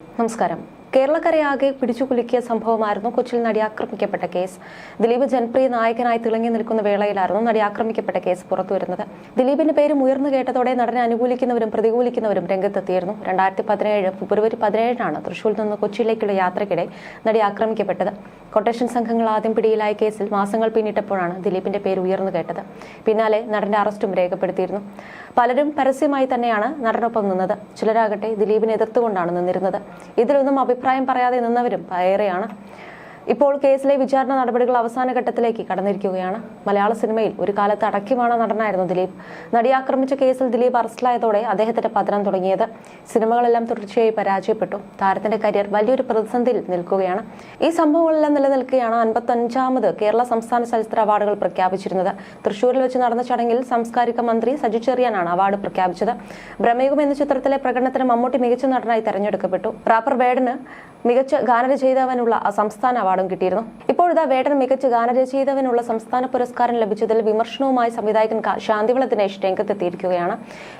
നമസ്കാരം. കേരളക്കരയാകെ പിടിച്ചുകുലുക്കിയ സംഭവമായിരുന്നു കൊച്ചിയിൽ നടി ആക്രമിക്കപ്പെട്ട കേസ്. ദിലീപ് ജനപ്രിയ നായകനായി തിളങ്ങി നിൽക്കുന്ന വേളയിലായിരുന്നു നടി ആക്രമിക്കപ്പെട്ട കേസ് പുറത്തുവരുന്നത് ദിലീപിന്റെ പേര് ഉയർന്നു കേട്ടതോടെ നടനെ അനുകൂലിക്കുന്നവരും പ്രതികൂലിക്കുന്നവരും രംഗത്തെത്തിയിരുന്നു. രണ്ടായിരത്തി പതിനേഴ് ഫെബ്രുവരി പതിനേഴിനാണ് തൃശൂരിൽ നിന്ന് കൊച്ചിയിലേക്കുള്ള യാത്രയ്ക്കിടെ നടി ആക്രമിക്കപ്പെട്ടത്. കൊട്ടേഷൻ സംഘങ്ങൾ ആദ്യം പിടിയിലായ കേസിൽ മാസങ്ങൾ പിന്നിട്ടപ്പോഴാണ് ദിലീപിന്റെ പേര് ഉയർന്നു കേട്ടത്. പിന്നാലെ നടന്റെ അറസ്റ്റും രേഖപ്പെടുത്തിയിരുന്നു. പലരും പരസ്യമായി തന്നെയാണ് നടനൊപ്പം നിന്നത്. ചിലരാകട്ടെ ദിലീപിനെ എതിർത്തുകൊണ്ടാണ് നിന്നിരുന്നത്. ഇതിലൊന്നും അഭിപ്രായം പറയാതെ നിന്നവരും ഏറെയാണ്. ഇപ്പോൾ കേസിലെ വിചാരണ നടപടികൾ അവസാന ഘട്ടത്തിലേക്ക് കടന്നിരിക്കുകയാണ്. മലയാള സിനിമയിൽ ഒരു കാലത്ത് അടക്കിവാണ നടനായിരുന്നു ദിലീപ്. നടി ആക്രമിച്ച കേസിൽ ദിലീപ് അറസ്റ്റിലായതോടെ അദ്ദേഹത്തിന്റെ പതനം തുടങ്ങിയത്. സിനിമകളെല്ലാം തുടർച്ചയായി പരാജയപ്പെട്ടു. താരത്തിന്റെ കരിയർ വലിയൊരു പ്രതിസന്ധിയിൽ നിൽക്കുകയാണ്. ഈ സംഭവങ്ങളെല്ലാം നിലനിൽക്കുകയാണ് അൻപത്തഞ്ചാമത് കേരള സംസ്ഥാന ചലച്ചിത്ര അവാർഡുകൾ പ്രഖ്യാപിച്ചിരുന്നത്. തൃശൂരിൽ വെച്ച് നടന്ന ചടങ്ങിൽ സാംസ്കാരിക മന്ത്രി സജി ചെറിയാനാണ് അവാർഡ് പ്രഖ്യാപിച്ചത്. ബ്രഹ്മയുഗം എന്ന ചിത്രത്തിലെ പ്രകടനത്തിന് മമ്മൂട്ടി മികച്ച നടനായി തെരഞ്ഞെടുക്കപ്പെട്ടു. റാപ്പർ വേടന് മികച്ച ഗാനരചയിതാവിനുള്ള സംസ്ഥാന അവാർഡും കിട്ടിയിരുന്നു. ഇപ്പോഴിതാ വേട്ടൻ മികച്ച ഗാനരചയിതാവിനുള്ള സംസ്ഥാന പുരസ്കാരം ലഭിച്ചതിൽ വിമർശനവുമായി സംവിധായകൻ ശാന്തിവള ദിനേശ് രംഗത്തെത്തിയിരിക്കുകയാണ്.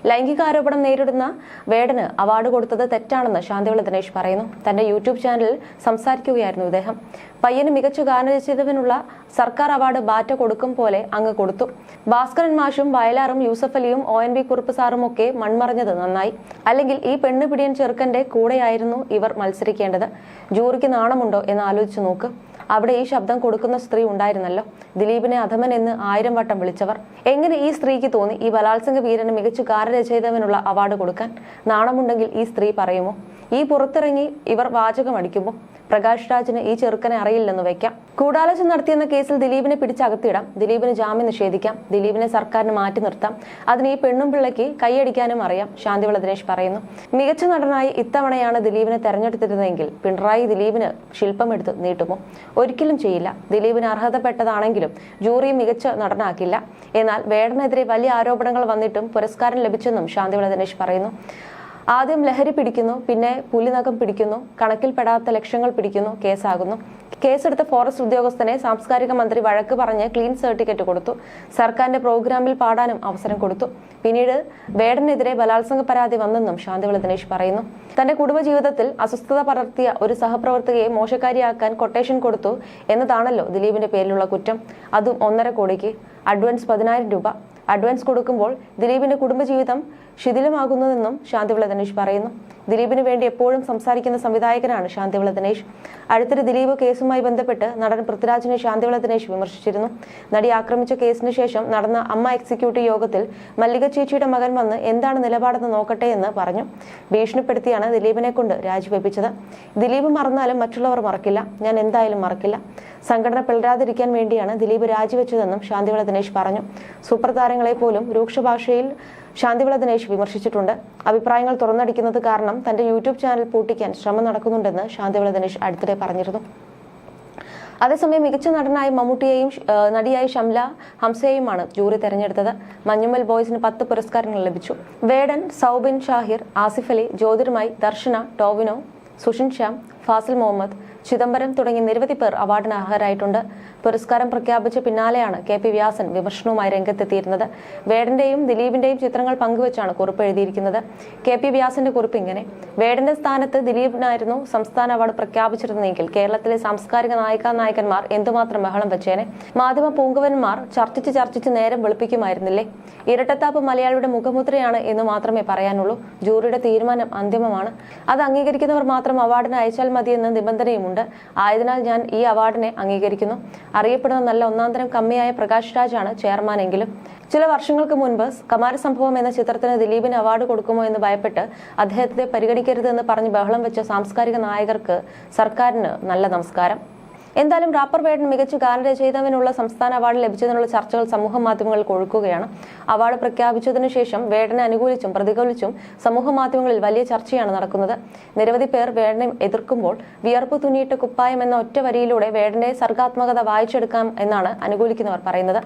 ലൈംഗിക ആരോപണം നേരിടുന്ന വേടന് അവാർഡ് കൊടുത്തത് തെറ്റാണെന്ന് ശാന്തിവിള ദിനേശ് പറയുന്നു. തന്റെ യൂട്യൂബ് ചാനലിൽ സംസാരിക്കുകയായിരുന്നു ഇദ്ദേഹം. പയ്യന് മികച്ച ഗാനരചയിതാവിനുള്ള സർക്കാർ അവാർഡ് ബാറ്റ കൊടുക്കും പോലെ അങ്ങ് കൊടുത്തു. ഭാസ്കരൻ മാഷും വയലാറും യൂസഫ് അലിയും ഒ എൻ വി കുറുപ്പ് സാറും ഒക്കെ മൺമറഞ്ഞത് നന്നായി. അല്ലെങ്കിൽ ഈ പെണ്ണ് പിടിയൻ ചെറുക്കന്റെ കൂടെയായിരുന്നു ഇവർ മത്സരിക്കേണ്ടത്. ജൂറിക്ക് നാണമുണ്ടോ എന്ന് ആലോചിച്ചു നോക്ക്. അവിടെ ഈ ശബ്ദം കൊടുക്കുന്ന സ്ത്രീ ഉണ്ടായിരുന്നല്ലോ. ദിലീപിനെ അധമൻ എന്ന് ആയിരം വട്ടം വിളിച്ചവർ. എങ്ങനെ ഈ സ്ത്രീക്ക് തോന്നി ഈ ബലാത്സംഗ വീരന് മികച്ച കാരരചയിതവനുള്ള അവാർഡ് കൊടുക്കാൻ? നാണമുണ്ടെങ്കിൽ ഈ സ്ത്രീ പറയുമോ? ഈ പുറത്തിറങ്ങി ഇവർ വാചകം അടിക്കുമ്പോൾ പ്രകാശ് രാജിന് ഈ ചെറുക്കനെ അറിയില്ലെന്ന് വയ്ക്കാം ഗൂഢാലോചന നടത്തിയെന്ന കേസിൽ ദിലീപിനെ പിടിച്ചകത്തിയിടാം. ദിലീപിന് ജാമ്യം നിഷേധിക്കാം. ദിലീപിനെ സർക്കാരിന് മാറ്റി നിർത്താം. അതിന് ഈ പെണ്ണും പിള്ളയ്ക്ക് കൈയടിക്കാനും അറിയാം ശാന്തിവിള ദിനേശ് പറയുന്നു. മികച്ച നടനായി ഇത്തവണയാണ് ദിലീപിനെ തെരഞ്ഞെടുത്തിരുന്നതെങ്കിൽ പിണറായി ദിലീപിന് ശില്പമെടുത്ത് നീട്ടുമോ? ഒരിക്കലും ചെയ്യില്ല. ദിലീപിന് അർഹതപ്പെട്ടതാണെങ്കിലും ജൂറി മികച്ച നടനാക്കില്ല. എന്നാൽ വേടനെതിരെ വലിയ ആരോപണങ്ങൾ വന്നിട്ടും പുരസ്കാരം ലഭിച്ചെന്നും ശാന്തിവിള ദിനേശ് പറയുന്നു. ആദ്യം ലഹരി പിടിക്കുന്നു പിന്നെ പുലിനഖം പിടിക്കുന്നു കണക്കിൽപ്പെടാത്ത ലക്ഷങ്ങൾ പിടിക്കുന്നു കേസാകുന്നു. കേസെടുത്ത ഫോറസ്റ്റ് ഉദ്യോഗസ്ഥനെ സാംസ്കാരിക മന്ത്രി വഴക്ക് പറഞ്ഞ് ക്ലീൻ സർട്ടിഫിക്കറ്റ് കൊടുത്തു. സർക്കാരിന്റെ പ്രോഗ്രാമിൽ പാടാനും അവസരം കൊടുത്തു. പിന്നീട് വേടനെതിരെ ബലാത്സംഗ പരാതി വന്നെന്നും ശാന്തിവിള ദിനേശ് പറയുന്നു. തന്റെ കുടുംബജീവിതത്തിൽ അസ്വസ്ഥത പടർത്തിയ ഒരു സഹപ്രവർത്തകയെ മോശക്കാരിയാക്കാൻ കൊട്ടേഷൻ കൊടുത്തു എന്നതാണല്ലോ ദിലീപിന്റെ പേരിലുള്ള കുറ്റം. അതും ഒന്നര കോടിക്ക്. അഡ്വാൻസ് പതിനായിരം രൂപ. അഡ്വാൻസ് കൊടുക്കുമ്പോൾ ദിലീപിന്റെ കുടുംബജീവിതം ശിഥിലമാകുന്നതെന്നും ശാന്തിവിള ദിനേശ് പറയുന്നു. ദിലീപിന് വേണ്ടി എപ്പോഴും സംസാരിക്കുന്ന സംവിധായകനാണ് ശാന്തിവിള ദിനേശ് അടുത്തിടെ ദിലീപ് കേസുമായി ബന്ധപ്പെട്ട് നടൻ പൃഥ്വിരാജിനെ ശാന്തിവിള ദിനേശ് വിമർശിച്ചിരുന്നു. നടി ആക്രമിച്ച കേസിന് ശേഷം നടന്ന അമ്മ എക്സിക്യൂട്ടീവ് യോഗത്തിൽ മല്ലിക ചേച്ചിയുടെ മകൻ വന്ന് എന്താണ് നിലപാടെന്ന് നോക്കട്ടെ എന്ന് പറഞ്ഞു. ഭീഷണിപ്പെടുത്തിയാണ് ദിലീപിനെ കൊണ്ട് രാജിവെപ്പിച്ചത്. ദിലീപ് മറന്നാലും മറ്റുള്ളവർ മറക്കില്ല. ഞാൻ എന്തായാലും മറക്കില്ല. സംഘടന പിളരാതിരിക്കാൻ വേണ്ടിയാണ് ദിലീപ് രാജിവെച്ചതെന്നും ശാന്തിവിള ദിനേശ് പറഞ്ഞു. സൂപ്പർ താരങ്ങളെ പോലും രൂക്ഷഭാഷയിൽ ശാന്തിവിള ദിനേശ് വിമർശിച്ചിട്ടുണ്ട്. അഭിപ്രായങ്ങൾ തുറന്നടിക്കുന്നത് കാരണം തന്റെ യൂട്യൂബ് ചാനൽ പൂട്ടിക്കാൻ ശ്രമം നടക്കുന്നുണ്ടെന്ന് ശാന്തിവിള ദിനേശ് അടുത്തിടെ പറഞ്ഞിരുന്നു. അതേസമയം മികച്ച നടനായ മമ്മൂട്ടിയെയും നടിയായ നടിയായി ഷംല ഹംസയെയുമാണ് ജൂറി തെരഞ്ഞെടുത്തത്. മഞ്ഞുമ്മൽ ബോയ്സിന് പത്ത് പുരസ്കാരങ്ങൾ ലഭിച്ചു. വേടൻ സൗബിൻ ഷാഹിർ ആസിഫ് അലി ജ്യോതിർമായി ദർശന ടോവിനോ സുഷിൻ ശ്യാം ഫാസിൽ മുഹമ്മദ് ചിദംബരം തുടങ്ങി നിരവധി പേർ അവാർഡിന് അർഹരായിട്ടുണ്ട്. പുരസ്കാരം പ്രഖ്യാപിച്ച പിന്നാലെയാണ് കെ പി വ്യാസൻ വിമർശനവുമായി രംഗത്തെത്തിയിരുന്നത്. വേടന്റെയും ദിലീപിന്റെയും ചിത്രങ്ങൾ പങ്കുവച്ചാണ് കുറിപ്പ് എഴുതിയിരിക്കുന്നത്. കെ പി വ്യാസന്റെ കുറിപ്പ് ഇങ്ങനെ. വേടന്റെ സ്ഥാനത്ത് ദിലീപിനായിരുന്നു സംസ്ഥാന അവാർഡ് പ്രഖ്യാപിച്ചിരുന്നെങ്കിൽ കേരളത്തിലെ സാംസ്കാരിക നായിക നായകന്മാർ എന്തുമാത്രം ബഹളം വെച്ചേനെ? മാധ്യമ പൂങ്കവന്മാർ ചർച്ചിച്ച് ചർച്ചിച്ച് നേരം വെളുപ്പിക്കുമായിരുന്നില്ലേ? ഇരട്ടത്താപ്പ് മലയാളിയുടെ മുഖമുദ്രയാണ് എന്ന് മാത്രമേ പറയാനുള്ളൂ. ജൂറിയുടെ തീരുമാനം അന്തിമമാണ്. അത് അംഗീകരിക്കുന്നവർ മാത്രം അവാർഡിന് അയച്ചാൽ മതിയെന്ന നിബന്ധനയുമുണ്ട് ആയതിനാൽ ഞാൻ ഈ അവാർഡിനെ അംഗീകരിക്കുന്നു. അറിയപ്പെടുന്ന നല്ല ഒന്നാന്തരം കമ്മിയായ പ്രകാശ് രാജാണ് ചെയർമാൻ എങ്കിലും ചില വർഷങ്ങൾക്ക് മുൻപ് കമാര സംഭവം എന്ന ചിത്രത്തിന് ദിലീപിന് അവാർഡ് കൊടുക്കുമോ എന്ന് ഭയപ്പെട്ട് അദ്ദേഹത്തെ പരിഗണിക്കരുതെന്ന് പറഞ്ഞ് ബഹളം വെച്ച സാംസ്കാരിക നായകർക്ക് സർക്കാരിന് നല്ല നമസ്കാരം. എന്തായാലും റാപ്പർ വേടൻ മികച്ച ഗാനരചയിതാവിനുള്ള സംസ്ഥാന അവാർഡ് ലഭിച്ചതിനുള്ള ചർച്ചകൾ സമൂഹ മാധ്യമങ്ങളിൽ കൊഴുക്കുകയാണ് അവാർഡ് പ്രഖ്യാപിച്ചതിനു ശേഷം വേടനെ അനുകൂലിച്ചും പ്രതികൂലിച്ചും സമൂഹ മാധ്യമങ്ങളിൽ വലിയ ചർച്ചയാണ് നടക്കുന്നത്. നിരവധി പേർ വേടനെ എതിർക്കുമ്പോൾ വിയർപ്പ് തുന്നിയിട്ട് കുപ്പായം എന്ന ഒറ്റ വരിയിലൂടെ വേടന്റെ സർഗാത്മകത വായിച്ചെടുക്കാം എന്നാണ് അനുകൂലിക്കുന്നവർ പറയുന്നത്.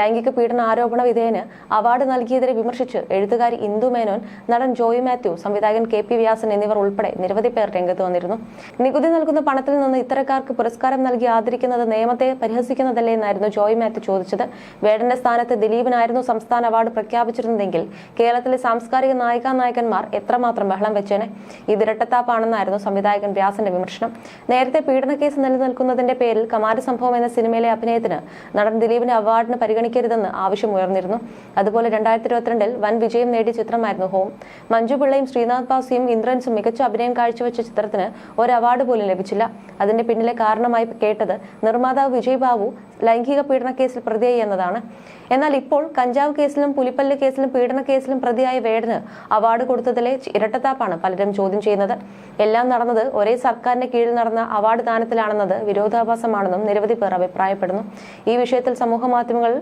ലൈംഗിക പീഡന ആരോപണ വിധേയന് അവാർഡ് നൽകിയതിനെ വിമർശിച്ച് എഴുത്തുകാരി ഇന്ദു മേനോൻ നടൻ ജോയി മാത്യു സംവിധായകൻ കെ പി വ്യാസൻ എന്നിവർ ഉൾപ്പെടെ നിരവധി പേർ രംഗത്ത് വന്നിരുന്നു. നികുതി നൽകുന്ന പണത്തിൽ നിന്ന് ഇത്തരക്കാർക്ക് പുരസ്കാരം നൽകി ആദരിക്കുന്നത് നിയമത്തെ പരിഹസിക്കുന്നതല്ലേ എന്നായിരുന്നു ജോയ് മാത്യു ചോദിച്ചത്. വേടന്റെ സ്ഥാനത്ത് ദിലീപിനായിരുന്നു സംസ്ഥാന അവാർഡ് പ്രഖ്യാപിച്ചിരുന്നതെങ്കിൽ കേരളത്തിലെ സാംസ്കാരിക നായികാ നായകന്മാർ എത്രമാത്രം ബഹളം വെച്ചേനെ? ഇത് ഇരട്ടത്താപ്പാണെന്നായിരുന്നു സംവിധായകൻ വ്യാസന്റെ വിമർശനം. നേരത്തെ പീഡന കേസ് നിലനിൽക്കുന്നതിന്റെ പേരിൽ കമാര സംഭവം എന്ന സിനിമയിലെ അഭിനയത്തിന് നടൻ ദിലീപിനെ അവാർഡിന് പരിഗണിക്കരുതെന്ന് ആവശ്യമുയർന്നിരുന്നു അതുപോലെ രണ്ടായിരത്തി ഇരുപത്തിരണ്ടിൽ വൻ വിജയം നേടിയ ചിത്രമായിരുന്നു ഹോം. മഞ്ജു പിള്ളയും ശ്രീനാഥ് ബാസിയും ഇന്ദ്രൻസും മികച്ച അഭിനയം കാഴ്ചവെച്ച ചിത്രത്തിന് ഒരു അവാർഡ് പോലും ലഭിച്ചില്ല. അതിന്റെ പിന്നിലെ കാരണമായി കേട്ടത്. നിർമ്മാതാവ് വിജയ് ബാബു ലൈംഗിക പീഡന കേസിൽ പ്രതിയായി എന്നതാണ്. എന്നാൽ ഇപ്പോൾ കഞ്ചാവ് കേസിലും പുലിപ്പല്ല് കേസിലും പീഡന കേസിലും പ്രതിയായ വേടന് അവാർഡ് കൊടുത്തതിലെ ഇരട്ടത്താപ്പാണ് പലരും ചോദ്യം ചെയ്യുന്നത്. എല്ലാം നടന്നത് ഒരേ സർക്കാരിന്റെ കീഴിൽ നടന്ന അവാർഡ് ദാനത്തിലാണെന്നത് വിരോധാഭാസമാണെന്നും നിരവധി പേർ അഭിപ്രായപ്പെടുന്നു. ഈ വിഷയത്തിൽ സമൂഹ മാധ്യമങ്ങളിൽ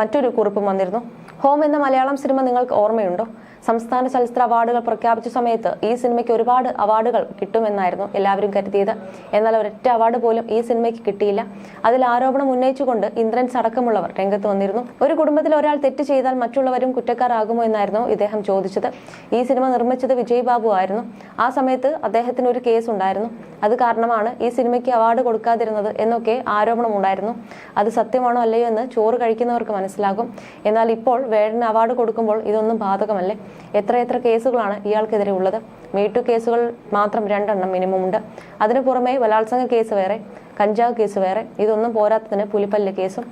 മറ്റൊരു കുറിപ്പും വന്നിരുന്നു. ഹോം എന്ന മലയാളം സിനിമ നിങ്ങൾക്ക് ഓർമ്മയുണ്ടോ? സംസ്ഥാന ചലച്ചിത്ര അവാർഡുകൾ പ്രഖ്യാപിച്ച സമയത്ത് ഈ സിനിമയ്ക്ക് ഒരുപാട് അവാർഡുകൾ കിട്ടുമെന്നായിരുന്നു എല്ലാവരും കരുതിയത്. എന്നാൽ ഒരൊറ്റ അവാർഡ് പോലും ഈ സിനിമയ്ക്ക് കിട്ടിയില്ല. അതിൽ ആരോപണം ഉന്നയിച്ചുകൊണ്ട് ഇന്ദ്രൻസ് അടക്കമുള്ളവർ രംഗത്ത് വന്നിരുന്നു. ഒരു കുടുംബത്തിൽ ഒരാൾ തെറ്റ് ചെയ്താൽ മറ്റുള്ളവരും കുറ്റക്കാരാകുമോ എന്നായിരുന്നു ഇദ്ദേഹം ചോദിച്ചത്. ഈ സിനിമ നിർമ്മിച്ചത് വിജയ് ബാബു ആയിരുന്നു. ആ സമയത്ത് അദ്ദേഹത്തിന് ഒരു കേസ് ഉണ്ടായിരുന്നു. അത് കാരണമാണ് ഈ സിനിമയ്ക്ക് അവാർഡ് കൊടുക്കാതിരുന്നത് എന്നൊക്കെ ആരോപണം ഉണ്ടായിരുന്നു. അത് സത്യമാണോ അല്ലയോ എന്ന് ചോറ് കഴിക്കുന്നവർക്ക് മനസ്സിലാകും. എന്നാൽ ഇപ്പോൾ വേടന് അവാർഡ് കൊടുക്കുമ്പോൾ ഇതൊന്നും ബാധകമല്ലേ? എത്രയെത്ര കേസുകളാണ് ഇയാൾക്കെതിരെ ഉള്ളത്? മീട്ടു കേസുകൾ മാത്രം രണ്ടെണ്ണം മിനിമം ഉണ്ട്. അതിനു പുറമെ ബലാത്സംഗ കേസ് വേറെ കഞ്ചാവ് കേസ് വേറെ ഇതൊന്നും പോരാത്തതിന് പുലിപ്പല്ല് കേസും.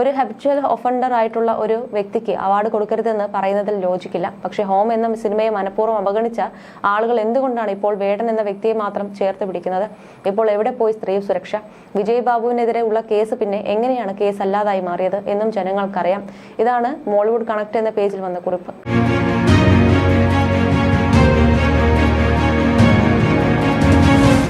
ഒരു ഹെബിച്വൽ ഒഫൻഡർ ആയിട്ടുള്ള ഒരു വ്യക്തിക്ക് അവാർഡ് കൊടുക്കരുതെന്ന് പറയുന്നതിൽ ലോജിക്കില്ല പക്ഷേ ഹോം എന്ന സിനിമയെ മനഃപൂർവം അവഗണിച്ച ആളുകൾ എന്തുകൊണ്ടാണ് ഇപ്പോൾ വേടൻ എന്ന വ്യക്തിയെ മാത്രം ചേർത്ത് പിടിക്കുന്നത്? ഇപ്പോൾ എവിടെ പോയി സ്ത്രീ സുരക്ഷ? വിജയ് ബാബുവിനെതിരെ ഉള്ള കേസ് പിന്നെ എങ്ങനെയാണ് കേസ് അല്ലാതായി മാറിയത് എന്നും ജനങ്ങൾക്കറിയാം. ഇതാണ് മോളിവുഡ് കണക്ട് എന്ന പേജിൽ വന്ന കുറിപ്പ്.